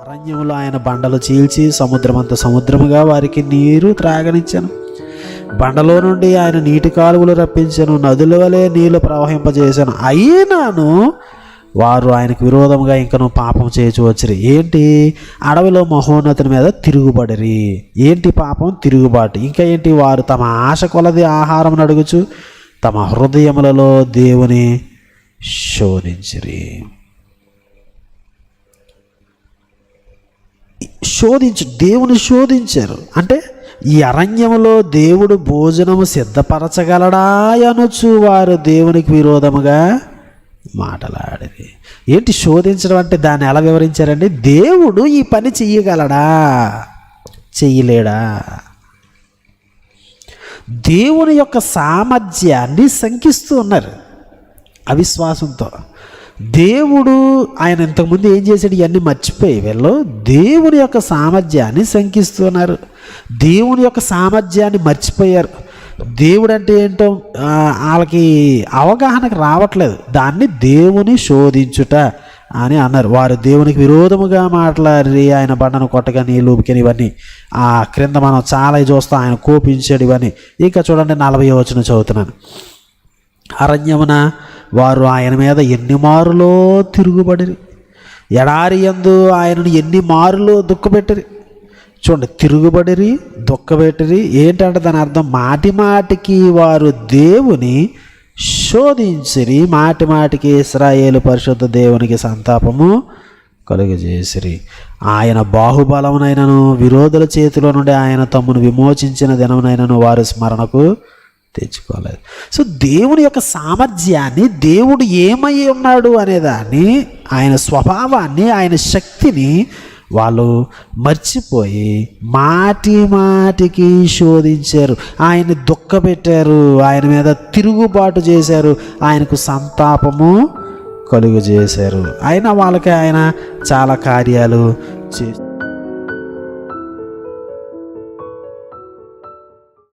అరణ్యంలో ఆయన బండలు చీల్చి సముద్రమంత సముద్రముగా వారికి నీరు త్రాగనిచ్చాను. బండలో నుండి ఆయన నీటి కాలువలు రప్పించాను నదుల వలె నీళ్ళు ప్రవహింపజేశాను అయినాను వారు ఆయనకు విరోధంగా ఇంకను పాపం చేయచు వచ్చిరి. ఏంటి? అడవిలో మహోన్నతుని మీద తిరుగుబడిరి. ఏంటి పాపం? తిరుగుబాటు. ఇంకా ఏంటి? వారు తమ ఆశ కొలది ఆహారం అడుగుచు తమ హృదయములలో దేవుని శోధించిరి శోధించు దేవుని శోధించారు. అంటే ఈ అరణ్యములో దేవుడు భోజనము సిద్ధపరచగలడా అనొచ్చు వారు దేవునికి విరోధముగా మాటలాడేది ఏంటి శోధించడం అంటే దాన్ని ఎలా వివరించారండి? దేవుడు ఈ పని చెయ్యగలడా? చెయ్యలేడా? దేవుని యొక్క సామర్థ్యాన్ని శంకిస్తూ ఉన్నారు అవిశ్వాసంతో. దేవుడు ఆయన ఇంతకుముందు ఏం చేశాడు? ఇవన్నీ మర్చిపోయి వీళ్ళు దేవుని యొక్క సామర్థ్యాన్ని శంకిస్తున్నారు. దేవుని యొక్క సామర్థ్యాన్ని మర్చిపోయారు. దేవుడు అంటే ఏంటో వాళ్ళకి అవగాహనకు రావట్లేదు. దాన్ని దేవుని శోధించుట అని అన్నారు. వారు దేవునికి విరోధముగా మాట్లాడి ఆయన బండను కొట్టగా నీళ్ళు ఊపికని ఇవన్నీ. ఆ క్రింద మనం చాలా చూస్తాం ఆయన కోపించాడు ఇవన్నీ. ఇంకా చూడండి నలభై వచనం చదువుతున్నాను. అరణ్యమున వారు ఆయన మీద ఎన్ని మారులో తిరుగుబడిరి. ఎడారి యందు ఆయనను ఎన్ని మారులో దుఃఖపెట్టిరి. చూడండి తిరుగుబడిరి దుఃఖపెట్టిరి. ఏంటంటే దాని అర్థం మాటి మాటికి వారు దేవుని శోధించిరి. మాటి మాటికి ఇస్రాయేలు పరిశుద్ధ దేవునికి సంతాపము కలుగజేసిరి. ఆయన బాహుబలమునైనను విరోధుల చేతిలో నుండి ఆయన తమ్మును విమోచించిన దినమునైనను వారి స్మరణకు తెచ్చుకోలేదు. సో దేవుడి యొక్క సామర్థ్యాన్ని దేవుడు ఏమై ఉన్నాడు అనేదాన్ని ఆయన స్వభావాన్ని ఆయన శక్తిని వాళ్ళు మర్చిపోయి మాటి మాటికి శోధించారు. ఆయన దుఃఖపెట్టారు ఆయన మీద తిరుగుబాటు చేశారు ఆయనకు సంతాపము కలుగు చేశారు అయినా వాళ్ళకి ఆయన చాలా కార్యాలు చే